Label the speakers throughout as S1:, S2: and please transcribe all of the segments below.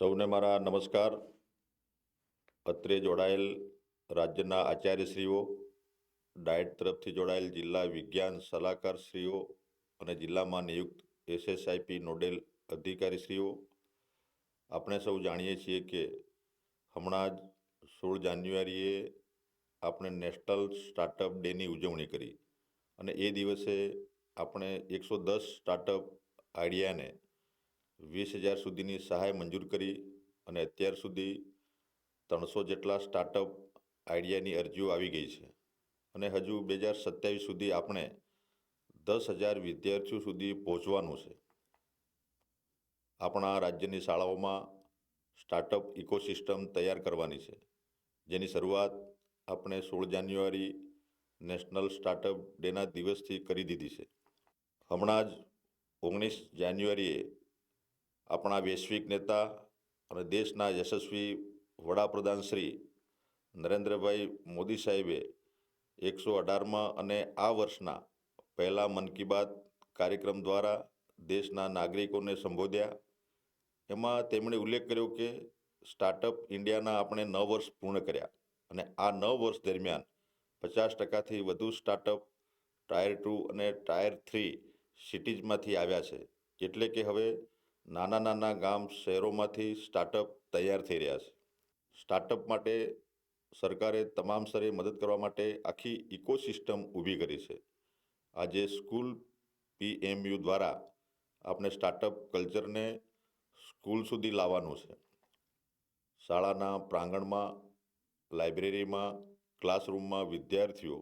S1: સૌને મારા નમસ્કાર. અત્રે જોડાયેલ રાજ્યના આચાર્યશ્રીઓ, ડાયટ તરફથી જોડાયેલ જિલ્લા વિજ્ઞાન સલાહકારશ્રીઓ અને જિલ્લામાં નિયુક્ત એસએસઆઈપી નોડેલ અધિકારીશ્રીઓ, આપણે સૌ જાણીએ છીએ કે હમણાં જ સોળ જાન્યુઆરીએ આપણે નેશનલ સ્ટાર્ટઅપ ડેની ઉજવણી કરી અને એ દિવસે આપણે એકસો દસ સ્ટાર્ટઅપ આઈડિયાને વીસ હજાર સુધીની સહાય મંજૂર કરી અને અત્યાર સુધી ત્રણસો જેટલા સ્ટાર્ટઅપ આઈડિયાની અરજીઓ આવી ગઈ છે. અને હજુ બે હજાર સત્યાવીસ સુધી આપણે દસ હજાર વિદ્યાર્થીઓ સુધી પહોંચવાનું છે. આપણા રાજ્યની શાળાઓમાં સ્ટાર્ટઅપ ઇકોસિસ્ટમ તૈયાર કરવાની છે. જેની શરૂઆત આપણે સોળ જાન્યુઆરી નેશનલ સ્ટાર્ટઅપ ડેના દિવસથી કરી દીધી છે. હમણાં જ ઓગણીસ જાન્યુઆરીએ આપણા વૈશ્વિક નેતા અને દેશના યશસ્વી વડાપ્રધાન શ્રી નરેન્દ્રભાઈ મોદી સાહેબે એકસો અઢારમાં અને આ વર્ષના પહેલા મન કી બાત કાર્યક્રમ દ્વારા દેશના નાગરિકોને સંબોધ્યા. એમાં તેમણે ઉલ્લેખ કર્યો કે સ્ટાર્ટઅપ ઇન્ડિયાના આપણે નવ વર્ષ પૂર્ણ કર્યા અને આ નવ વર્ષ દરમિયાન પચાસ ટકાથી વધુ સ્ટાર્ટઅપ ટાયર ટુ અને ટાયર થ્રી સિટીઝમાંથી આવ્યા છે. એટલે કે હવે નાના નાના ગામ શહેરોમાંથી સ્ટાર્ટઅપ તૈયાર થઈ રહ્યા છે. સ્ટાર્ટઅપ માટે સરકારે તમામ સ્તરે મદદ કરવા માટે આખી ઇકોસિસ્ટમ ઊભી કરી છે. આજે સ્કૂલ પીએમયુ દ્વારા આપણે સ્ટાર્ટઅપ કલ્ચરને સ્કૂલ સુધી લાવવાનું છે. શાળાના પ્રાંગણમાં, લાઇબ્રેરીમાં, ક્લાસરૂમમાં વિદ્યાર્થીઓ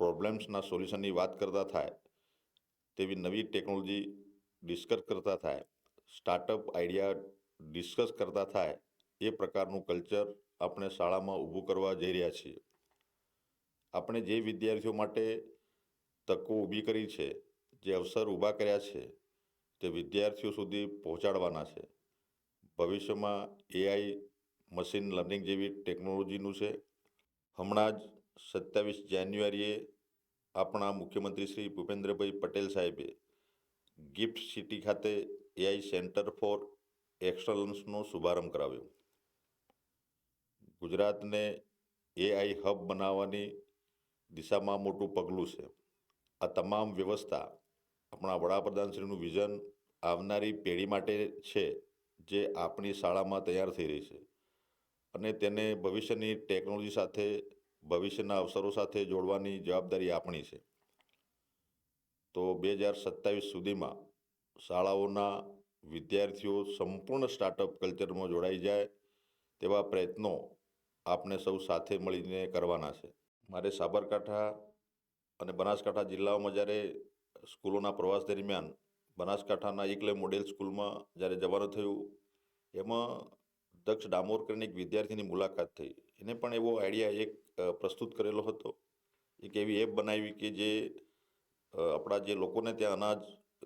S1: પ્રોબ્લેમ્સના સોલ્યુશનની વાત કરતા થાય, તેવી નવી ટેકનોલોજી ડિસ્કસ કરતા થાય. સ્ટાર્ટઅપ આઈડિયા ડિસ્કસ કરતા થાય, એ પ્રકારનું કલ્ચર આપણે શાળામાં ઊભું કરવા જઈ રહ્યા છીએ. આપણે જે વિદ્યાર્થીઓ માટે તકો ઊભી કરી છે, જે અવસર ઊભા કર્યા છે, તે વિદ્યાર્થીઓ સુધી પહોંચાડવાના છે. ભવિષ્યમાં એઆઈ મશીન લર્નિંગ જેવી ટેકનોલોજીનું છે. હમણાં જ સત્યાવીસ જાન્યુઆરીએ આપણા મુખ્યમંત્રી શ્રી ભૂપેન્દ્રભાઈ પટેલ સાહેબે ગિફ્ટ સિટી ખાતે એઆઈ સેન્ટર ફોર એક્સલન્સનો શુભારંભ કરાવ્યો. ગુજરાતને એઆઈ હબ બનાવવાની દિશામાં મોટું પગલું છે. આ તમામ વ્યવસ્થા આપણા વડાપ્રધાનશ્રીનું વિઝન આવનારી પેઢી માટે છે જે આપણી શાળામાં તૈયાર થઈ રહી છે અને તેને ભવિષ્યની ટેકનોલોજી સાથે, ભવિષ્યના અવસરો સાથે જોડવાની જવાબદારી આપણી છે. તો બે હજાર સત્તાવીસ સુધીમાં શાળાઓના વિદ્યાર્થીઓ સંપૂર્ણ સ્ટાર્ટઅપ કલ્ચરમાં જોડાઈ જાય તેવા પ્રયત્નો આપણે સૌ સાથે મળીને કરવાના છે. મારે સાબરકાંઠા અને બનાસકાંઠા જિલ્લાઓમાં જ્યારે સ્કૂલોના પ્રવાસ દરમિયાન બનાસકાંઠાના એકલે મોડેલ સ્કૂલમાં જ્યારે જવાનું થયું, એમાં દક્ષ ડામોર કરીને એક વિદ્યાર્થીની મુલાકાત થઈ. એને પણ એવો આઈડિયા એક પ્રસ્તુત કરેલો હતો. એક એવી એપ બનાવી કે જે આપણા જે લોકોને ત્યાં અનાજ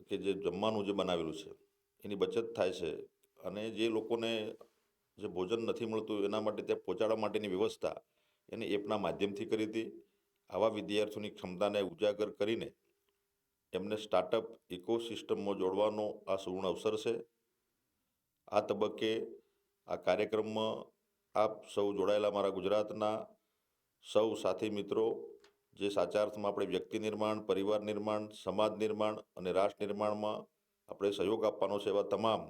S1: કે જે જમવાનું જે બનાવેલું છે, એની બચત થાય છે અને જે લોકોને જે ભોજન નથી મળતું એના માટે ત્યાં પહોંચાડવા માટેની વ્યવસ્થા એને એપના માધ્યમથી કરી હતી. આવા વિદ્યાર્થીઓની ક્ષમતાને ઉજાગર કરીને એમને સ્ટાર્ટઅપ ઇકોસિસ્ટમમાં જોડવાનો આ સુવર્ણ અવસર છે. આ તબક્કે આ કાર્યક્રમમાં આપ સૌ જોડાયેલા મારા ગુજરાતના સૌ સાથી મિત્રો જે સાચા અર્થમાં આપણે વ્યક્તિ નિર્માણ, પરિવાર નિર્માણ, સમાજ નિર્માણ અને રાષ્ટ્ર નિર્માણમાં આપણે સહયોગ આપવાનો છે એવા તમામ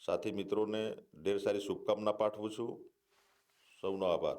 S1: સાથી મિત્રોને ઢેર સારી શુભકામના પાઠવું છું. સૌનો આભાર.